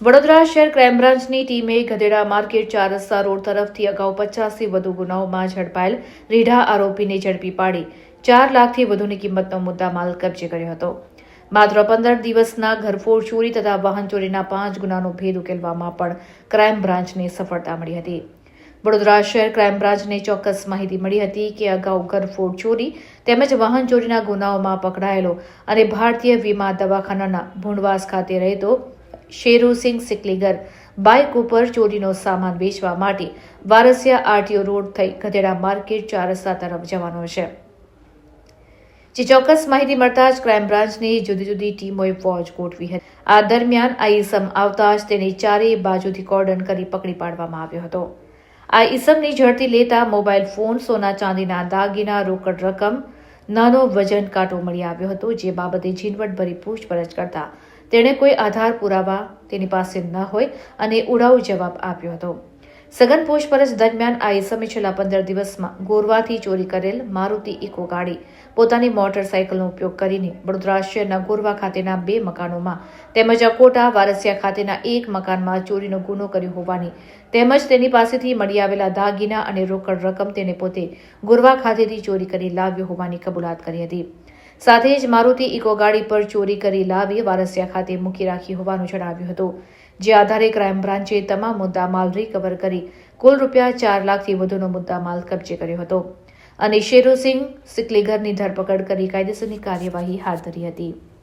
વડોદરા શહેર ક્રાઇમ બ્રાન્ચની ટીમે ગધેડા માર્કેટ ચાર રસ્તા રોડ તરફથી અગાઉ પચાસથી વધુ ગુનાઓમાં ઝડપાયેલ રીઢા આરોપીને ઝડપી પાડી. ચાર લાખથી વધુની કિંમતનો મુદ્દામાલ કબજે કર્યો હતો. માત્ર પંદર દિવસના ઘરફોડ ચોરી તથા વાહન ચોરીના પાંચ ગુનાનો ભેદ ઉકેલવામાં પણ ક્રાઇમ બ્રાન્ચને સફળતા મળી હતી. વડોદરા શહેર ક્રાઇમ બ્રાન્ચને ચોક્કસ માહિતી મળી હતી કે અગાઉ ઘરફોડ ચોરી તેમજ વાહન ચોરીના ગુનાઓમાં પકડાયેલો અને ભારતીય વીમા દવાખાનાના ભૂંડવાસ ખાતે રહેતો શેરુસિંહ સિકલીગર બાઇક ઉપર ચોરીનો સામાન વેચવા માટે વારસિયા આરટીઓ રોડ થઈ ગધેડા માર્કેટ ચાર રસ્તા તરફ જવાનો છે. જે ચોક્કસ માહિતી મળતા જ ક્રાઇમ બ્રાન્ચની જુદી જુદી ટીમોએ ફોજ ગોઠવી હતી. આ દરમિયાન આ આવતા જ તેને ચારેય બાજુથી કોર્ડન કરી પકડી પાડવામાં આવ્યો હતો. આ ઈસમની ઝડપી લેતા મોબાઈલ ફોન, સોના ચાંદીના દાગીના, રોકડ રકમ, નાનો વજન કાંટો મળી આવ્યો હતો, જે બાબતે ઝીણવટભરી પૂછપરછ કરતા તેણે કોઈ આધાર પુરાવા તેની પાસે ન હોય અને ઉડાઉ જવાબ આપ્યો હતો. સઘન પૂછપરછ દરમિયાન આ ઇસમે છેલ્લા પંદર દિવસમાં ગોરવાથી ચોરી કરેલ મારુતિ ઇકો ગાડી, પોતાની મોટરસાયકલનો ઉપયોગ કરીને વડોદરા શહેરના ગોરવા ખાતેના બે મકાનોમાં તેમજ અકોટા, વારસિયા ખાતેના એક મકાનમાં ચોરીનો ગુનો કર્યો હોવાની તેમજ તેની પાસેથી મળી આવેલા દાગીના અને રોકડ રકમ તેને પોતે ગોરવા ખાતેથી ચોરી કરી લાવ્યો હોવાની કબૂલાત કરી હતી. સાથે જ મારુતિ ઇકો ગાડી પર ચોરી કરી લાવી વારસિયા ખાતે મૂકી રાખી હોવાનું જણાવ્યું હતું. જે આધારે ક્રાઇમ બ્રાન્ચે તમામ મુદ્દામાલ રિકવર કરી કુલ રૂપિયા ચાર લાખથી વધુનો મુદ્દામાલ કબજે કર્યો હતો. અને શેરુસિંહ સિકલીગરની ધરપકડ કરી કાયદેસરની કાર્યવાહી હાથ ધરી હતી.